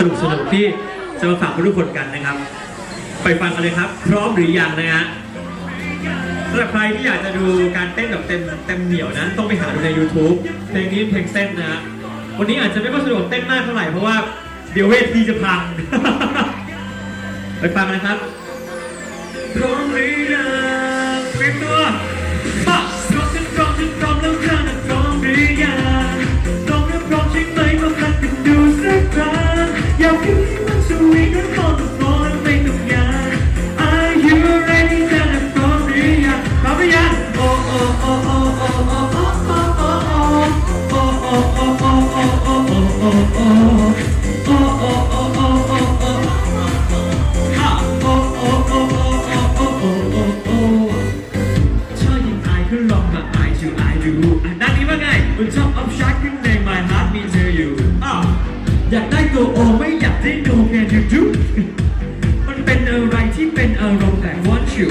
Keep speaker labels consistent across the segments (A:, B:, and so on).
A: สนุกสนุกที่จะมาฝากทุกคนกันนะครับ ไปฟังกันเลยครับ พร้อมหรือยังนะฮะสำหรับใครที่อยากจะดูการเต้นแบบเต็มเต็มเหนียวนะ ต้องไปหาดูใน YouTube เพลงนี้เพลงเส้นนะฮะวันนี้อาจจะไม่ค่อยสะดวกเต้นมากเท่าไหร่เพราะว่าเดี๋ยวเวทีจะพัง ไปฟังนะครับพร้อมหรือยังเตรียมตัว อยากได้ตัวโอไม่อยากได้โดแกดูดูมันเป็นอะไรที่เป็นอารมณ์แต่ want you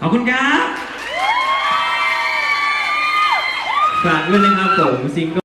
A: ขอบคุณครับ ฝากด้วยนะครับผมซิงเกิ